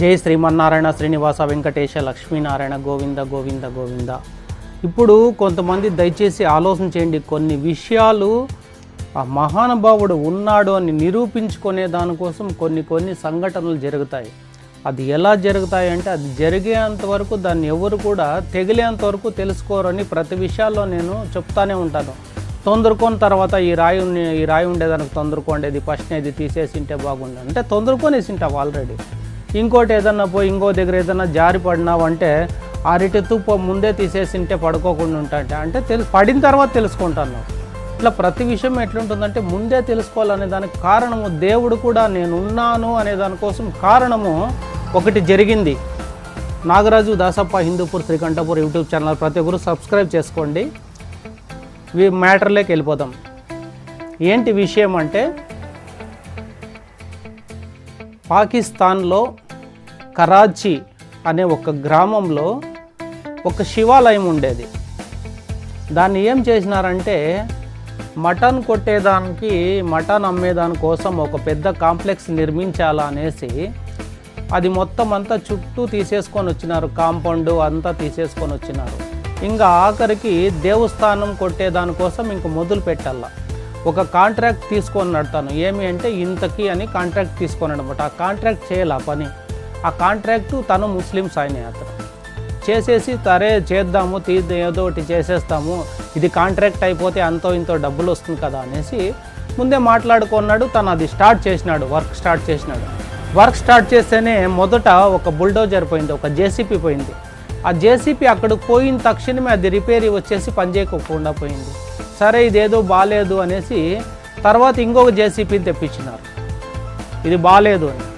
జై శ్రీమన్నారాయణ శ్రీనివాస వెంకటేశ లక్ష్మీనారాయణ గోవింద గోవింద గోవింద. ఇప్పుడు కొంతమంది దయచేసి ఆలోచన చేయండి. కొన్ని విషయాలు ఆ మహానుభావుడు ఉన్నాడు అని నిరూపించుకునే దానికోసం కొన్ని కొన్ని సంఘటనలు జరుగుతాయి. అది ఎలా జరుగుతాయి అంటే అది జరిగేంత వరకు దాన్ని ఎవరు కూడా తెగిలేంత వరకు తెలుసుకోరని ప్రతి విషయాల్లో నేను చెప్తానే ఉంటాను. తొందరకొని తర్వాత ఈ రాయి ఈ రాయి ఉండేదానికి తొందరకోండేది ఫస్ట్ ఇది తీసేసి ఉంటే బాగుండు. అంటే తొందరకొనేసింటావు ఆల్రెడీ ఇంకోటి ఏదన్నా పోయి ఇంకో దగ్గర ఏదన్నా జారి పడినావు అంటే అరటి తుప్ప ముందే తీసేసి ఉంటే పడుకోకుండా ఉంటా అంటే తెలు పడిన తర్వాత తెలుసుకుంటాను ఇట్లా ప్రతి విషయం ఎట్లుంటుందంటే ముందే తెలుసుకోవాలనే దానికి కారణము దేవుడు కూడా నేను ఉన్నాను అనే దానికోసం కారణము ఒకటి జరిగింది. నాగరాజు దాసప్ప హిందూపూర్ శ్రీకంఠపూర్ యూట్యూబ్ ఛానల్ ప్రతి ఒక్కరు సబ్స్క్రైబ్ చేసుకోండి. ఈ మ్యాటర్లోకి వెళ్ళిపోదాం. ఏంటి విషయం అంటే పాకిస్తాన్లో కరాచీ అనే ఒక గ్రామంలో ఒక శివాలయం ఉండేది. దాన్ని ఏం చేసినారంటే మటన్ కొట్టేదానికి మటన్ అమ్మేదాని కోసం ఒక పెద్ద కాంప్లెక్స్ నిర్మించాలా అనేసి అది మొత్తం అంతా చుట్టూ తీసేసుకొని వచ్చినారు. కాంపౌండ్ అంతా తీసేసుకొని వచ్చినారు. ఇంకా ఆఖరికి దేవస్థానం కొట్టేదానికోసం ఇంక మొదలు పెట్టాల. ఒక కాంట్రాక్ట్ తీసుకొని నడతాను. ఏమి అంటే ఇంతకీ అని కాంట్రాక్ట్ తీసుకొని అనమాట ఆ కాంట్రాక్ట్ చేయాలి ఆ పని? ఆ కాంట్రాక్టు తను ముస్లిమ్స్ ఆయన అతను. చేసేసి తరే చేద్దాము తీ ఏదో ఒకటి చేసేస్తాము ఇది కాంట్రాక్ట్ అయిపోతే అంతో ఇంతో డబ్బులు వస్తుంది కదా అనేసి ముందే మాట్లాడుకున్నాడు తను అది స్టార్ట్ చేసినాడు వర్క్ స్టార్ట్ చేసినాడు. వర్క్ స్టార్ట్ చేస్తేనే మొదట ఒక బుల్డోజర్ పోయింది ఒక జేసీపీ పోయింది. ఆ జేసీపీ అక్కడికి పోయిన తక్షణమే అది రిపేర్ వచ్చేసి పనిచేయకుండా పోయింది. సరే ఇదేదో బాగాలేదు అనేసి తర్వాత ఇంకొక జేసీపీని తెప్పించినారు. ఇది బాగాలేదు అని.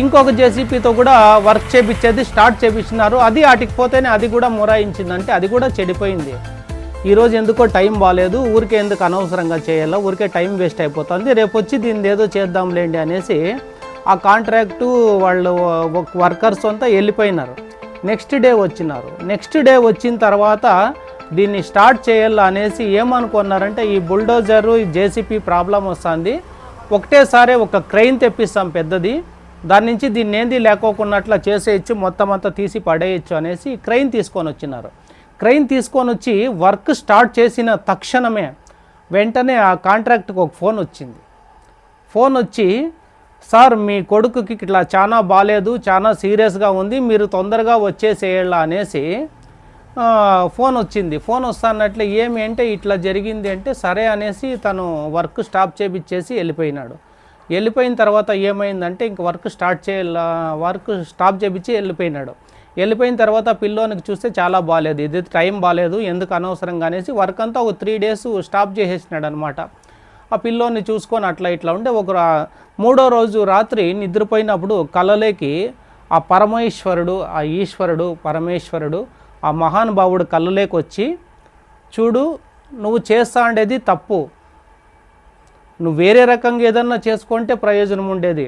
ఇంకొక జేసీపీతో కూడా వర్క్ చేపించేది స్టార్ట్ చేపించినారు అది వాటికి పోతేనే అది కూడా మొరాయించిందంటే అది కూడా చెడిపోయింది. ఈరోజు ఎందుకో టైం బాగాలేదు ఊరికే ఎందుకు అనవసరంగా చేయాలో ఊరికే టైం వేస్ట్ అయిపోతుంది రేపు వచ్చి దీన్ని ఏదో చేద్దాంలేండి అనేసి ఆ కాంట్రాక్టు వాళ్ళు వర్కర్స్ అంతా వెళ్ళిపోయినారు. నెక్స్ట్ డే వచ్చినారు. నెక్స్ట్ డే వచ్చిన తర్వాత దీన్ని స్టార్ట్ చేయాలా అనేసి ఏమనుకున్నారంటే ఈ బుల్డోజరు ఈ జేసీపీ ప్రాబ్లం వస్తుంది. ఒకటేసారి ఒక క్రెయిన్ తెప్పిస్తాం పెద్దది. దాని నుంచి దీన్ని ఏంది లేకోకున్నట్లా చేసేయచ్చు మొత్తం అంతా తీసి పడేయచ్చు అనేసి క్రెయిన్ తీసుకొని వచ్చినారు. క్రెయిన్ తీసుకొని వచ్చి వర్క్ స్టార్ట్ చేసిన తక్షణమే వెంటనే ఆ కాంట్రాక్ట్కి ఒక ఫోన్ వచ్చింది. ఫోన్ వచ్చి సార్ మీ కొడుకుకి ఇట్లా చాలా బాగాలేదు చాలా సీరియస్గా ఉంది మీరు తొందరగా వచ్చేసేయాల అనేసి ఫోన్ వచ్చింది. ఫోన్ వస్తానట్లే ఏమి అంటే ఇట్లా జరిగింది అంటే సరే అనేసి తను వర్క్ స్టాప్ చేపించేసి వెళ్ళిపోయినాడు. వెళ్ళిపోయిన తర్వాత ఏమైందంటే ఇంక వర్క్ స్టార్ట్ చేయాల వర్క్ స్టాప్ చేపించి వెళ్ళిపోయినాడు. వెళ్ళిపోయిన తర్వాత పిల్లోనికి చూస్తే చాలా బాగాలేదు ఇది టైం బాగాలేదు ఎందుకు అనవసరంగా అనేసి వర్క్ అంతా ఒక త్రీ డేస్ స్టాప్ చేసేసినాడు అనమాట ఆ పిల్లోని చూసుకొని అట్లా ఇట్లా ఉంటే ఒక మూడో రోజు రాత్రి నిద్రపోయినప్పుడు కలలోకి ఆ పరమేశ్వరుడు ఆ ఈశ్వరుడు పరమేశ్వరుడు ఆ మహానుభావుడు కళ్ళలోకి వచ్చి చూడు నువ్వు చేస్తా ఉండేది తప్పు. నువ్వు వేరే రకంగా ఏదన్నా చేసుకుంటే ప్రయోజనం ఉండేది.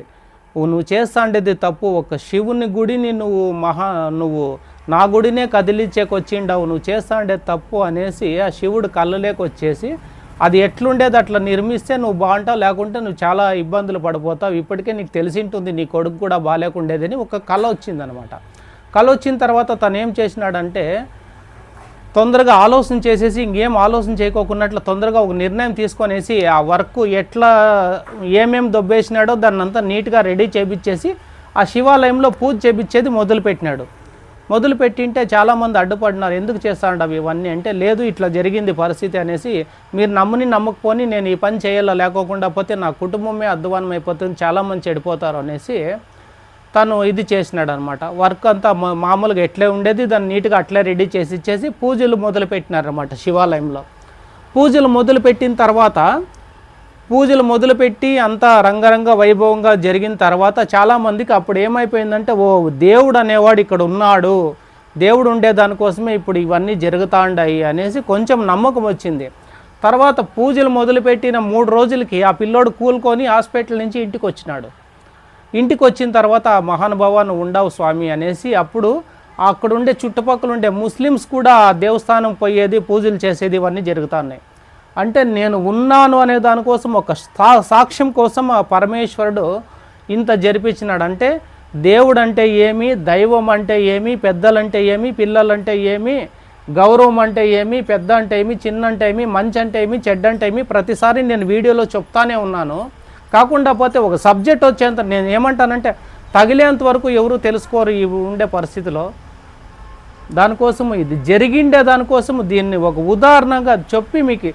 నువ్వు నువ్వు చేస్తా ఉండేది తప్పు. ఒక శివుని గుడిని నువ్వు మహా నువ్వు నా గుడినే కదిలించేకొచ్చిండవు నువ్వు చేస్తా తప్పు అనేసి ఆ శివుడు కళ్ళలేకొచ్చేసి అది ఎట్లుండేది అట్లా నిర్మిస్తే నువ్వు బాగుంటావు లేకుంటే నువ్వు చాలా ఇబ్బందులు పడిపోతావు. ఇప్పటికే నీకు తెలిసి ఉంటుంది నీ కొడుకు కూడా బాగాలేకుండేదని ఒక కళ వచ్చిందనమాట. కళ వచ్చిన తర్వాత తను ఏం చేసినాడంటే తొందరగా ఆలోచన చేసేసి ఇంకేం ఆలోచన చేయకోకున్నట్లు తొందరగా ఒక నిర్ణయం తీసుకొనేసి ఆ వర్క్ ఎట్లా ఏమేం దొబ్బేసినాడో దాన్ని అంతా నీట్గా రెడీ చేపించేసి ఆ శివాలయంలో పూజ చేపించేది మొదలుపెట్టినాడు. మొదలు పెట్టింటే చాలామంది అడ్డుపడినారు ఎందుకు చేస్తాడు అవి ఇవన్నీ? అంటే లేదు ఇట్లా జరిగింది పరిస్థితి అనేసి మీరు నమ్ముని నమ్మకపోని నేను ఈ పని చేయాలో లేకోకుండా పోతే నా కుటుంబమే అధ్వానం అయిపోతుంది చాలామంది చెడిపోతారు అనేసి తను ఇది చేసినాడు అనమాట వర్క్ అంతా మామూలుగా ఎట్లే ఉండేది దాన్ని నీట్గా అట్లే రెడీ చేసి ఇచ్చేసి పూజలు మొదలుపెట్టినారనమాట శివాలయంలో. పూజలు మొదలుపెట్టిన తర్వాత పూజలు మొదలుపెట్టి అంతా రంగరంగ వైభవంగా జరిగిన తర్వాత చాలామందికి అప్పుడు ఏమైపోయిందంటే ఓ దేవుడు అనేవాడు ఇక్కడ ఉన్నాడు దేవుడు ఉండేదానికోసమే ఇప్పుడు ఇవన్నీ జరుగుతాండాయి అనేసి కొంచెం నమ్మకం వచ్చింది. తర్వాత పూజలు మొదలుపెట్టిన మూడు రోజులకి ఆ పిల్లోడు కూలుకొని హాస్పిటల్ నుంచి ఇంటికి వచ్చినాడు ఇంటికి వచ్చిన తర్వాత ఆ ఉండవు స్వామి అనేసి అప్పుడు అక్కడ ఉండే చుట్టుపక్కల ఉండే ముస్లిమ్స్ కూడా దేవస్థానం పోయేది పూజలు చేసేది ఇవన్నీ జరుగుతున్నాయి అంటే నేను ఉన్నాను అనే దానికోసం ఒక సా- సాక్ష్యం కోసం ఆ పరమేశ్వరుడు ఇంత జరిపించినాడు అంటే దేవుడు అంటే ఏమి దైవం అంటే ఏమి పెద్దలంటే ఏమి పిల్లలంటే ఏమి గౌరవం అంటే ఏమి పెద్ద అంటే ఏమి చిన్న అంటే ఏమి మంచి అంటే ఏమి చెడ్డ అంటే ఏమి ప్రతిసారి నేను వీడియోలో చెప్తానే ఉన్నాను. కాకుండా పోతే ఒక సబ్జెక్ట్ వచ్చేంత నేను ఏమంటానంటే తగిలేంత వరకు ఎవరు తెలుసుకోరు ఈ ఉండే పరిస్థితిలో. దానికోసం ఇది జరిగిండే దానికోసం దీన్ని ఒక ఉదాహరణగా చెప్పి మీకు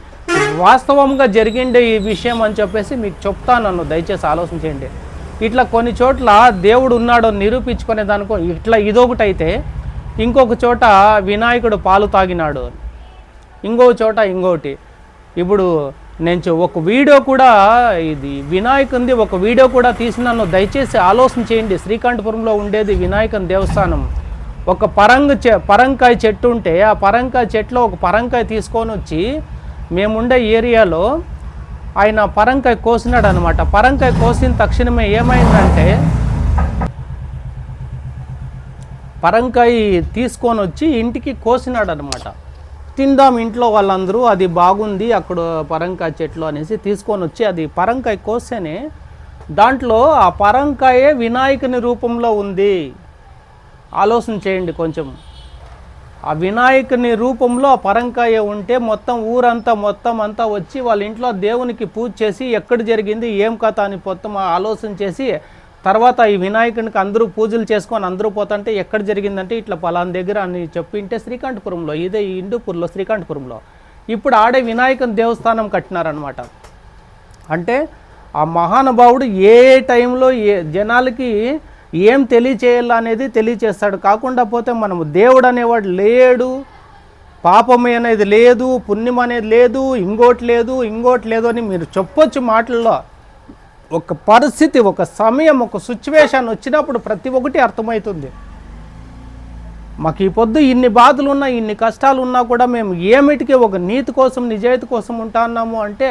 వాస్తవంగా జరిగిండే ఈ విషయం అని చెప్పేసి మీకు చెప్తాను నన్ను దయచేసి చేయండి. ఇట్లా కొన్ని చోట్ల దేవుడు ఉన్నాడో నిరూపించుకునే దానికో ఇట్లా ఇదొకటి అయితే ఇంకొక చోట వినాయకుడు పాలు తాగినాడు. ఇంకో చోట ఇంకోటి. ఇప్పుడు నేను ఒక వీడియో కూడా ఇది వినాయకుంది ఒక వీడియో కూడా తీసినాను దయచేసి ఆలోచన చేయండి. శ్రీకాంఠపురంలో ఉండేది వినాయకన్ దేవస్థానం. ఒక పరంగ చె పరంకాయ చెట్టు ఉంటే ఆ పరంకాయ చెట్లో ఒక పరంకాయ తీసుకొని వచ్చి మేముండే ఏరియాలో ఆయన పరంకాయ కోసినాడు అనమాట పరంకాయ కోసిన తక్షణమే ఏమైందంటే పరంకాయ తీసుకొని వచ్చి ఇంటికి కోసినాడు అనమాట తిందాం ఇంట్లో వాళ్ళందరూ అది బాగుంది అక్కడ పరంకాయ చెట్లు అనేసి తీసుకొని వచ్చి అది పరంకాయ కోస్తేనే దాంట్లో ఆ పరంకాయే వినాయకుని రూపంలో ఉంది. ఆలోచన చేయండి కొంచెం. ఆ వినాయకుని రూపంలో ఆ పరంకాయ ఉంటే మొత్తం ఊరంతా మొత్తం అంతా వచ్చి వాళ్ళ ఇంట్లో దేవునికి పూజ చేసి ఎక్కడ జరిగింది ఏం కథ అని మొత్తం ఆలోచన చేసి తర్వాత ఈ వినాయకునికి అందరూ పూజలు చేసుకొని అందరూ పోతుంటే ఎక్కడ జరిగిందంటే ఇట్లా పలానా దగ్గర అని చెప్పింటే శ్రీకంఠపురంలో ఇదే ఈ ఇండూపూర్లో ఇప్పుడు ఆడే వినాయకుని దేవస్థానం కట్టినారనమాట అంటే ఆ మహానుభావుడు ఏ టైంలో ఏ జనాలకి ఏం తెలియచేయాలనేది తెలియచేస్తాడు. కాకుండా పోతే మనము దేవుడు అనేవాడు లేడు పాపం అనేది లేదు పుణ్యం అనేది లేదు ఇంకోటి లేదు ఇంకోటి లేదు అని మీరు చెప్పొచ్చు మాటల్లో. ఒక పరిస్థితి ఒక సమయం ఒక సిచ్యువేషన్ వచ్చినప్పుడు ప్రతి ఒక్కటి అర్థమవుతుంది. మాకు ఈ పొద్దు ఇన్ని బాధలు ఉన్నా ఇన్ని కష్టాలు ఉన్నా కూడా మేము ఏమిటికి ఒక నీతి కోసం నిజాయితీ కోసం ఉంటాన్నాము అంటే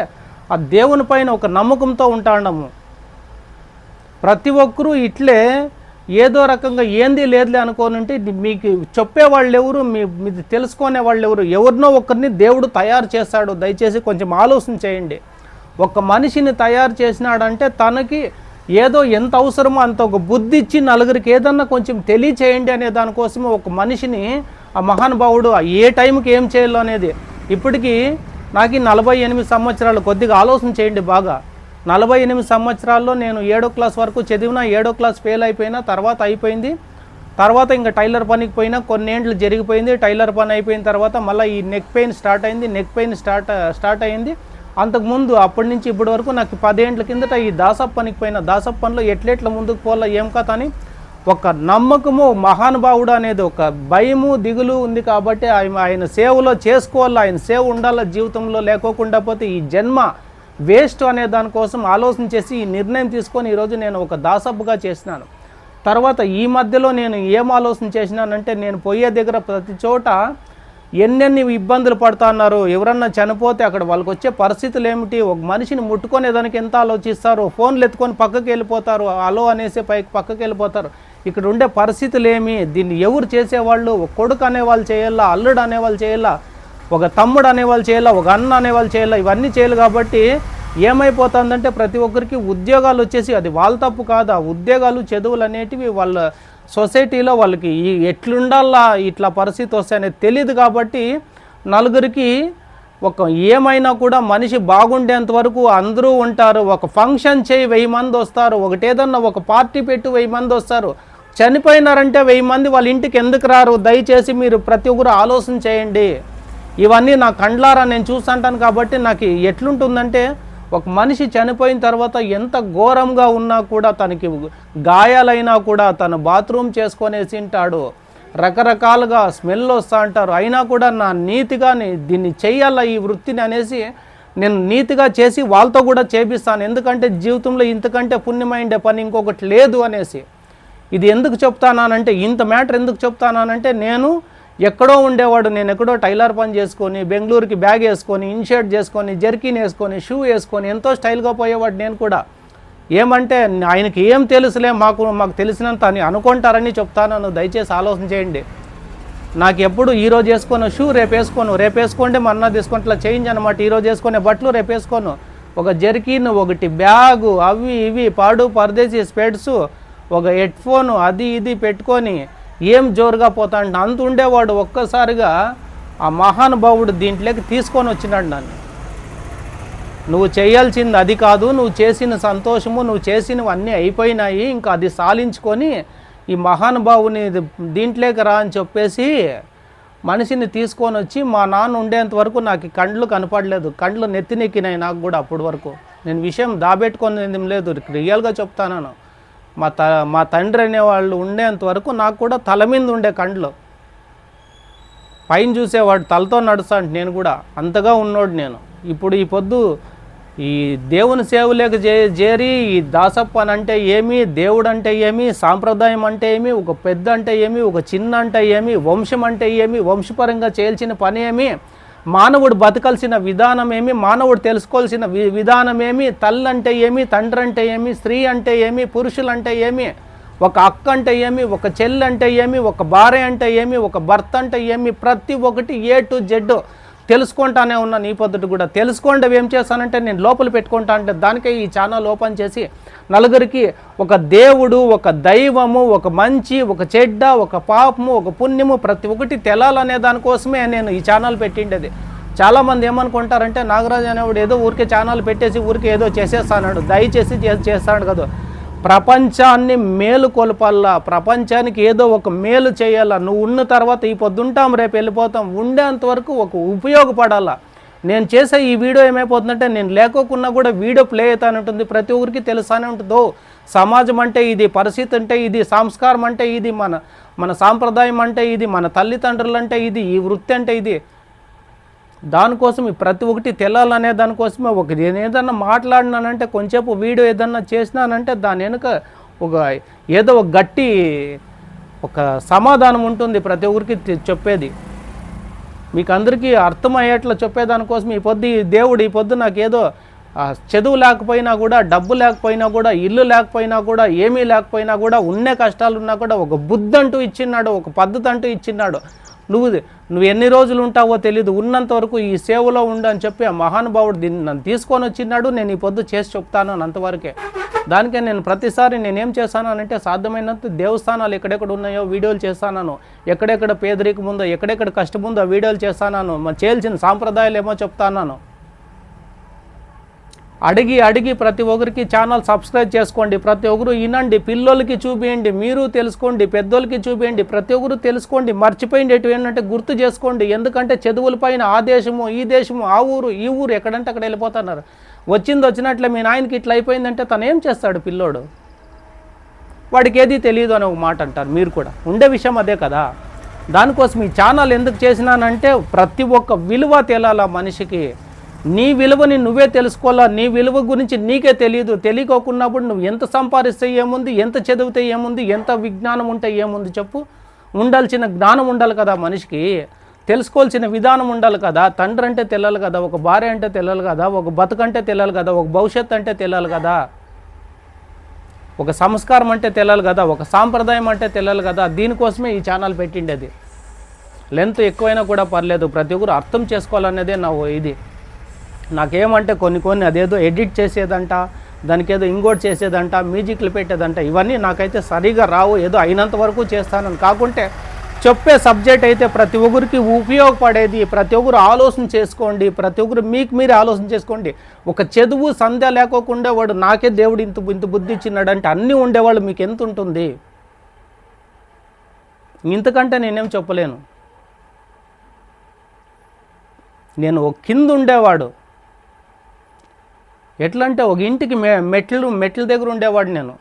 ఆ దేవుని పైన ఒక నమ్మకంతో ఉంటాన్నాము ప్రతి ఒక్కరూ ఇట్లే ఏదో రకంగా ఏంది లేదులే అనుకోనంటే మీకు చెప్పే వాళ్ళు ఎవరు మీ మీది తెలుసుకునే వాళ్ళు ఎవరు ఎవరినో ఒకరిని దేవుడు తయారు చేస్తాడు దయచేసి కొంచెం ఆలోచన చేయండి. ఒక మనిషిని తయారు చేసినాడంటే తనకి ఏదో ఎంత అవసరమో అంత ఒక బుద్ధి ఇచ్చి నలుగురికి ఏదన్నా కొంచెం తెలియచేయండి అనే దానికోసమే ఒక మనిషిని ఆ మహానుభావుడు ఏ టైంకి ఏం చేయాలో అనేది. ఇప్పటికీ నాకు ఈ నలభై ఎనిమిది సంవత్సరాలు కొద్దిగా ఆలోచన చేయండి బాగా. నలభై ఎనిమిది సంవత్సరాల్లో నేను ఏడో క్లాస్ వరకు చదివినా ఏడో క్లాస్ ఫెయిల్ అయిపోయినా తర్వాత అయిపోయింది. తర్వాత ఇంకా టైలర్ పనికి పోయినా కొన్నేండ్లు జరిగిపోయింది టైలర్ పని అయిపోయిన తర్వాత మళ్ళీ ఈ నెక్ పెయిన్ స్టార్ట్ అయింది నెక్ పెయిన్ స్టార్ట్ స్టార్ట్ అయింది. అంతకుముందు అప్పటి నుంచి ఇప్పటి వరకు నాకు పదేండ్ల కిందట ఈ దాసప్ పనికి పోయిన దాసప్ పనిలో ఎట్లెట్ల ముందుకు పోలా ఏం కథ అని ఒక నమ్మకము మహానుభావుడు అనేది ఒక భయము దిగులు ఉంది కాబట్టి ఆయన ఆయన సేవలో చేసుకోవాలి ఆయన సేవ ఉండాలా జీవితంలో లేకోకుండా పోతే ఈ జన్మ వేస్ట్ అనే దానికోసం ఆలోచన చేసి ఈ నిర్ణయం తీసుకొని ఈరోజు నేను ఒక దాసబ్బుగా చేసినాను. తర్వాత ఈ మధ్యలో నేను ఏం ఆలోచన చేసినానంటే నేను పోయే దగ్గర ప్రతి చోట ఎన్నెన్ని ఇబ్బందులు పడుతున్నారు ఎవరన్నా చనిపోతే అక్కడ వాళ్ళకి వచ్చే పరిస్థితులు ఏమిటి ఒక మనిషిని ముట్టుకునే దానికి ఎంత ఆలోచిస్తారు? ఫోన్లు ఎత్తుకొని పక్కకి వెళ్ళిపోతారు. అలో అనేసి పైకి పక్కకి వెళ్ళిపోతారు. ఇక్కడ ఉండే పరిస్థితులు ఏమి దీన్ని ఎవరు చేసేవాళ్ళు? ఒక కొడుకు అనేవాళ్ళు చేయాలా? అల్లుడు అనేవాళ్ళు చేయాలా? ఒక తమ్ముడు అనేవాళ్ళు చేయాలా? ఒక అన్న అనేవాళ్ళు చేయాలా? ఇవన్నీ చేయాలి కాబట్టి ఏమైపోతుందంటే ప్రతి ఒక్కరికి ఉద్యోగాలు వచ్చేసి అది వాళ్ళ తప్పు కాదు. ఆ ఉద్యోగాలు చదువులు అనేటివి వాళ్ళ సొసైటీలో వాళ్ళకి ఈ ఎట్లుండాలా ఇట్లా పరిస్థితి వస్తే అనేది తెలియదు కాబట్టి నలుగురికి ఒక ఏమైనా కూడా మనిషి బాగుండేంత వరకు అందరూ ఉంటారు. ఒక ఫంక్షన్ చేయి వెయ్యి మంది వస్తారు. ఒకటేదన్నా ఒక పార్టీ పెట్టి వెయ్యి మంది వస్తారు. చనిపోయినారంటే వెయ్యి మంది వాళ్ళ ఇంటికి ఎందుకు రారు? దయచేసి మీరు ప్రతి ఒక్కరు ఆలోచన చేయండి. ఇవన్నీ నా కండ్లారా నేను చూస్తుంటాను కాబట్టి నాకు ఎట్లుంటుందంటే ఒక మనిషి చనిపోయిన తర్వాత ఎంత ఘోరంగా ఉన్నా కూడా తనకి గాయాలైనా కూడా తను బాత్రూమ్ చేసుకొనేసి తింటాడు. రకరకాలుగా స్మెల్ వస్తూ అంటారు. అయినా కూడా నా నీతిగా దీన్ని చేయాల ఈ వృత్తిని అనేసి నేను నీతిగా చేసి వాళ్ళతో కూడా చేపిస్తాను. ఎందుకంటే జీవితంలో ఇంతకంటే పుణ్యమైండే పని ఇంకొకటి లేదు అనేసి. ఇది ఎందుకు చెప్తానంటే ఇంత మ్యాటర్ ఎందుకు చెప్తానంటే నేను ఎక్కడో ఉండేవాడు నేను ఎక్కడో టైలర్ పని చేసుకొని బెంగళూరుకి బ్యాగ్ వేసుకొని ఇన్షర్ట్ చేసుకొని జర్కిన్ వేసుకొని షూ వేసుకొని ఎంతో స్టైల్గా పోయేవాడు నేను కూడా. ఏమంటే ఆయనకి ఏం తెలుసులే మాకు మాకు తెలిసినంత అని అనుకుంటారని చెప్తాను దయచేసి ఆలోచన చేయండి. నాకు ఎప్పుడు ఈరోజు వేసుకోను షూ రేపు వేసుకోను రేపు వేసుకోండి మొన్న తీసుకుంటే ఇట్లా చేంజ్ అనమాట ఈరోజు వేసుకునే బట్టలు రేపు వేసుకోను. ఒక జర్కిన్ ఒకటి బ్యాగు అవి ఇవి పాడు పరదేశీ స్పెడ్స్ ఒక హెడ్ ఫోను అది ఇది పెట్టుకొని ఏం జోరుగా పోతాడు? అంత ఉండేవాడు ఒక్కసారిగా ఆ మహానుభావుడు దీంట్లోకి తీసుకొని వచ్చినాడు నన్ను. నువ్వు చేయాల్సింది అది కాదు నువ్వు చేసిన సంతోషము నువ్వు చేసినవి అన్నీ అయిపోయినాయి ఇంకా అది సాలించుకొని ఈ మహానుభావుని దీంట్లోకి రా అని చెప్పేసి మనిషిని తీసుకొని వచ్చి మా నాన్న ఉండేంత వరకు నాకు ఈ కండ్లు కనపడలేదు. కండ్లు నెత్తినెక్కినాయి నాకు కూడా అప్పటి వరకు. నేను విషయం దాబెట్టుకొని లేదు. రియల్గా చెప్తాను మా త మా తండ్రి అనేవాళ్ళు ఉండేంత వరకు నాకు కూడా తల మీద ఉండే కండ్లు. పైన చూసేవాడు తలతో నడుస్తాంట నేను కూడా. అంతగా ఉన్నోడు నేను. ఇప్పుడు ఈ పొద్దు ఈ దేవుని సేవలేక జే చేరి ఈ దాసప్ప అని అంటే ఏమి దేవుడు అంటే ఏమి సాంప్రదాయం అంటే ఏమి ఒక పెద్ద అంటే ఏమి ఒక చిన్న అంటే ఏమి వంశం అంటే ఏమి వంశపరంగా చేయాల్సిన పని ఏమి మానవుడు బతకాల్సిన విధానం ఏమి మానవుడు తెలుసుకోవాల్సిన వి విధానం ఏమి తల్లి అంటే ఏమి తండ్రి అంటే ఏమి స్త్రీ అంటే ఏమి పురుషులు అంటే ఏమి ఒక అక్క అంటే ఏమి ఒక చెల్లి అంటే ఏమి ఒక భార్య అంటే ఏమి ఒక భర్త అంటే ఏమి ప్రతి ఒక్కటి ఏ టు జెడ్ తెలుసుకుంటానే ఉన్నాను నీ పద్ధతి కూడా. తెలుసుకోండి ఏం చేస్తానంటే నేను లోపల పెట్టుకుంటా అంటే దానికే ఈ ఛానల్ ఓపెన్ చేసి నలుగురికి ఒక దేవుడు ఒక దైవము ఒక మంచి ఒక చెడ్డ ఒక పాపము ఒక పుణ్యము ప్రతి ఒక్కటి తెలాలనే దానికోసమే నేను ఈ ఛానల్ పెట్టిండేది. చాలామంది ఏమనుకుంటారంటే నాగరాజు అనేవాడు ఏదో ఊరికే ఛానల్ పెట్టేసి ఊరికే ఏదో చేసేస్తాడు దయచేసి చేస్తాడు కదా. ప్రపంచాన్ని మేలు కొలపాలా ప్రపంచానికి ఏదో ఒక మేలు చేయాలా? నువ్వు ఉన్న తర్వాత ఈ పొద్దుంటాం రేపు వెళ్ళిపోతాం. ఉండేంత వరకు ఒక ఉపయోగపడాలా? నేను చేసే ఈ వీడియో ఏమైపోతుందంటే నేను లేకోకున్నా కూడా వీడియో ప్లే అవుతానే ఉంటుంది ప్రతి ఒక్కరికి తెలుసానే ఉంటుందో? సమాజం అంటే ఇది పరిస్థితి అంటే ఇది సంస్కారం అంటే ఇది మన మన సాంప్రదాయం అంటే ఇది మన తల్లిదండ్రులు అంటే ఇది ఈ వృత్తి అంటే ఇది. దానికోసం ఈ ప్రతి ఒక్కటి తెల్లాలనే దానికోసమే ఒక నేను ఏదన్నా మాట్లాడినానంటే కొంచెంసేపు వీడియో ఏదన్నా చేసినానంటే దాని వెనుక ఒక ఏదో ఒక గట్టి ఒక సమాధానం ఉంటుంది ప్రతి ఒక్కరికి చెప్పేది. మీకు అందరికీ అర్థమయ్యేట్లా చెప్పేదానికోసం ఈ పొద్దు ఈ దేవుడు ఈ పొద్దు నాకు ఏదో చదువు లేకపోయినా కూడా డబ్బు లేకపోయినా కూడా ఇల్లు లేకపోయినా కూడా ఏమీ లేకపోయినా కూడా ఉన్నే కష్టాలు ఉన్నా కూడా ఒక బుద్ధి అంటూ ఇచ్చిన్నాడు ఒక పద్ధతి అంటూ ఇచ్చిన్నాడు. నువ్వు నువ్వు ఎన్ని రోజులు ఉంటావో తెలియదు ఉన్నంత వరకు ఈ సేవలో ఉండు అని చెప్పి ఆ మహానుభావుడు దీన్ని నన్ను తీసుకొని వచ్చినాడు నేను ఈ పొద్దు చేసి చెప్తాను అని అంతవరకే దానికే నేను ప్రతిసారి నేనేం చేశాను అంటే సాధ్యమైనంత దేవస్థానాలు ఎక్కడెక్కడ ఉన్నాయో వీడియోలు చేస్తాను ఎక్కడెక్కడ పేదరికం ఉందో ఎక్కడెక్కడ కష్టం ఉందో వీడియోలు చేస్తాను మరి చేయాల్సిన సాంప్రదాయాలు ఏమో చెప్తాను. అడిగి అడిగి ప్రతి ఒక్కరికి ఛానల్ సబ్స్క్రైబ్ చేసుకోండి ప్రతి ఒక్కరు వినండి పిల్లలకి చూపియండి మీరు తెలుసుకోండి పెద్దోళ్ళకి చూపియండి ప్రతి ఒక్కరు తెలుసుకోండి మర్చిపోయిండేటివి ఏంటంటే గుర్తు చేసుకోండి. ఎందుకంటే చదువులపైన ఆ దేశము ఈ దేశము ఆ ఊరు ఈ ఊరు ఎక్కడంటే అక్కడ వెళ్ళిపోతున్నారు. వచ్చింది వచ్చినట్లే మీ నాయనకి ఇట్లా అయిపోయిందంటే తను ఏం చేస్తాడు పిల్లోడు? వాడికి ఏది తెలియదు అనే ఒక మాట అంటారు మీరు కూడా. ఉండే విషయం అదే కదా. దానికోసం ఈ ఛానల్ ఎందుకు చేసినానంటే ప్రతి ఒక్క విలువ తేలాల మనిషికి. నీ విలువని నువ్వే తెలుసుకోవాలా? నీ విలువ గురించి నీకే తెలియదు తెలియకోకున్నప్పుడు నువ్వు ఎంత సంపాదిస్తే ఏముంది? ఎంత చదివితే ఏముంది? ఎంత విజ్ఞానం ఉంటే ఏముంది చెప్పు? ఉండాల్సిన జ్ఞానం ఉండాలి కదా మనిషికి. తెలుసుకోవాల్సిన విధానం ఉండాలి కదా. తండ్రి అంటే తెలియాలి కదా. ఒక భార్య అంటే తెలియాలి కదా. ఒక బతుకంటే తెలియాలి కదా. ఒక భవిష్యత్తు అంటే తెలియాలి కదా. ఒక సంస్కారం అంటే తెలియాలి కదా. ఒక సాంప్రదాయం అంటే తెలియాలి కదా. దీనికోసమే ఈ ఛానల్ పెట్టిండేది. లెంత్ ఎక్కువైనా కూడా పర్లేదు. ప్రతి ఒక్కరు అర్థం చేసుకోవాలనేదే నా ఇది. నాకేమంటే కొన్ని కొన్ని అదేదో ఎడిట్ చేసేదంట దానికి ఏదో ఇంకోటి చేసేదంట మ్యూజిక్లు పెట్టేదంట ఇవన్నీ నాకైతే సరిగా రావు ఏదో అయినంత వరకు చేస్తానని. కాకుంటే చెప్పే సబ్జెక్ట్ అయితే ప్రతి ఒక్కరికి ఉపయోగపడేది ప్రతి ఒక్కరు ఆలోచన చేసుకోండి ప్రతి ఒక్కరు మీకు మీరే ఆలోచన చేసుకోండి. ఒక చదువు సంధ్య లేకోకుండా వాడు నాకే దేవుడు ఇంత ఇంత బుద్ధి ఇచ్చినాడు అంటే అన్నీ ఉండేవాళ్ళు మీకు ఎంత ఉంటుంది? ఇంతకంటే నేనేం చెప్పలేను. నేను ఒక కింద ఉండేవాడు. ఎట్లా అంటే ఒక ఇంటికి మె మెట్లు మెట్ల దగ్గర ఉండేవాడు నేను.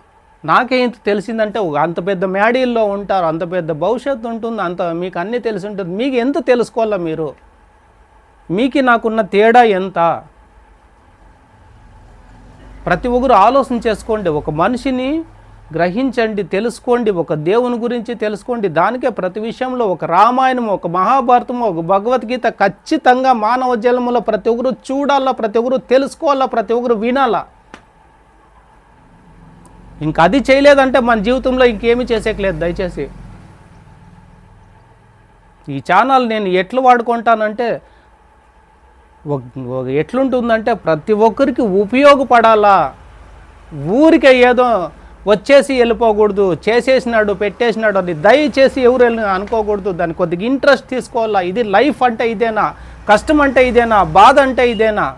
నాకే ఇంత తెలిసిందంటే ఒక అంత పెద్ద మేడీల్లో ఉంటారు అంత పెద్ద భవిష్యత్తు ఉంటుంది అంత మీకు అన్నీ తెలిసి ఉంటుంది. మీకు ఎంత తెలుసుకోవాలా మీరు? మీకు నాకున్న తేడా ఎంత? ప్రతి ఒక్కరు ఆలోచన చేసుకోండి. ఒక మనిషిని గ్రహించండి తెలుసుకోండి ఒక దేవుని గురించి తెలుసుకోండి. దానికే ప్రతి విషయంలో ఒక రామాయణం ఒక మహాభారతం ఒక భగవద్గీత ఖచ్చితంగా మానవ జన్మలో ప్రతి ఒక్కరు చూడాలా ప్రతి ఒక్కరు తెలుసుకోవాలా ప్రతి ఒక్కరు వినాలా? ఇంకా అది చేయలేదంటే మన జీవితంలో ఇంకేమి చేసేయట్లేదు దయచేసి. ఈ ఛానల్ నేను ఎట్లు వాడుకుంటానంటే ఎట్లుంటుందంటే ప్రతి ఒక్కరికి ఉపయోగపడాలా? ఊరికే ఏదో వచ్చేసి వెళ్ళిపోకూడదు చేసేసినాడు పెట్టేసినాడు అని దయచేసి ఎవరు వెళ్ళి అనుకోకూడదు. దాన్ని కొద్దిగా ఇంట్రెస్ట్ తీసుకోవాలా? ఇది లైఫ్ అంటే ఇదేనా? కష్టం అంటే ఇదేనా? బాధ అంటే ఇదేనా?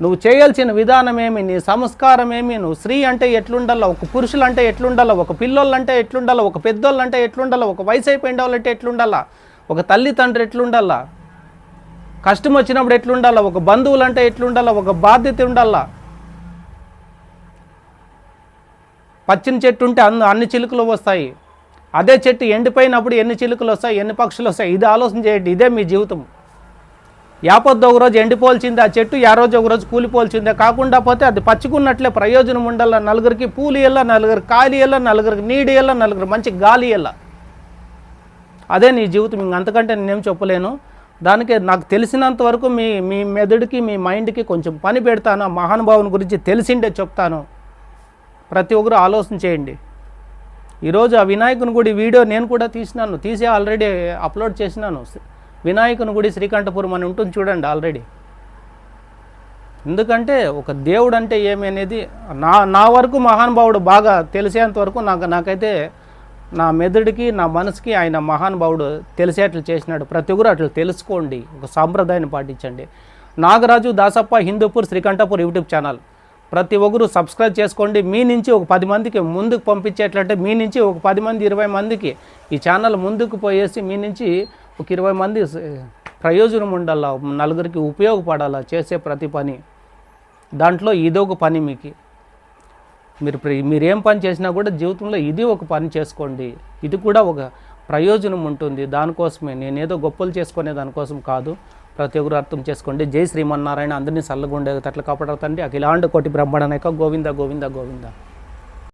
నువ్వు చేయాల్సిన విధానం ఏమి? నీ సంస్కారం ఏమి? నువ్వు స్త్రీ అంటే ఎట్లుండాలా? ఒక పురుషులు అంటే ఎట్లుండాలో? ఒక పిల్లోళ్ళు అంటే ఎట్లుండాలా? ఒక పెద్దోళ్ళు అంటే ఎట్లుండాలో? ఒక వయసు అయిపోయిన వాళ్ళంటే ఎట్లుండాలా? ఒక తల్లిదండ్రి ఎట్లుండాలా? కష్టం వచ్చినప్పుడు ఎట్లుండాలా? ఒక బంధువులు అంటే ఎట్లుండాలా? ఒక బాధ్యత ఉండాలా? పచ్చని చెట్టు ఉంటే అన్ని అన్ని చిలుకలు వస్తాయి. అదే చెట్టు ఎండిపోయినప్పుడు ఎన్ని చిలుకలు వస్తాయి ఎన్ని పక్షులు వస్తాయి? ఇది ఆలోచన చేయండి. ఇదే మీ జీవితం. యాపొద్దు ఒక రోజు ఎండిపోల్చింది ఆ చెట్టు యా రోజు ఒక రోజు కూలిపోల్చిందే. కాకుండా పోతే అది పచ్చుకున్నట్లే ప్రయోజనం ఉండాల నలుగురికి పూలు ఎల్ల నలుగురు కాలి ఎల్ల నలుగురికి నీడి ఎల్ల నలుగురు మంచి గాలి ఎల్ల అదే నీ జీవితం. ఇంక అంతకంటే నేనేం చెప్పలేను. దానికి నాకు తెలిసినంత వరకు మీ మీ మెదడుకి మీ మైండ్కి కొంచెం పని పెడతాను. ఆ మహానుభావుని గురించి తెలిసిండే చెప్తాను. ప్రతి ఒక్కరు ఆలోచన చేయండి. ఈరోజు ఆ వినాయకుని గుడి వీడియో నేను కూడా తీసినాను. తీసి ఆల్రెడీ అప్లోడ్ చేసినాను. వినాయకుని గుడి శ్రీకంఠపురం అని ఉంటుంది చూడండి ఆల్రెడీ ఎందుకంటే ఒక దేవుడు అంటే ఏమి అనేది నా నా వరకు మహానుభావుడు బాగా తెలిసేంత వరకు నాకు నాకైతే నా మెదడుకి నా మనసుకి ఆయన మహానుభావుడు తెలిసేట్లు చేసినాడు. ప్రతి ఒక్కరు అట్లా తెలుసుకోండి. ఒక సాంప్రదాయాన్ని పాటించండి. Nagaraju Dasappa Hindupur Srikanthapur YouTube channel. ప్రతి ఒక్కరు సబ్స్క్రైబ్ చేసుకోండి. మీ నుంచి ఒక పది మందికి ముందుకు పంపించేట్లంటే మీ నుంచి ఒక పది మంది ఇరవై మందికి ఈ ఛానల్ ముందుకు పోయేసి మీ నుంచి ఒక ఇరవై మంది ప్రయోజనం ఉండాలా? నలుగురికి ఉపయోగపడాలా చేసే ప్రతి పని? దాంట్లో ఇదొక పని మీకు. మీరు ప్ర- పని చేసినా కూడా జీవితంలో ఇది ఒక పని చేసుకోండి. ఇది కూడా ఒక ప్రయోజనం ఉంటుంది. దానికోసమే. నేనేదో గొప్పలు చేసుకునే దానికోసం కాదు. ప్రతి ఒక్కరు అర్థం చేసుకోండి. జై శ్రీమన్నారాయణ అందరినీ సల్లగుండే తట్ల కాపాడుతండి అఖిలాండ కోటి బ్రహ్మణ నాయక గోవింద గోవింద గోవింద.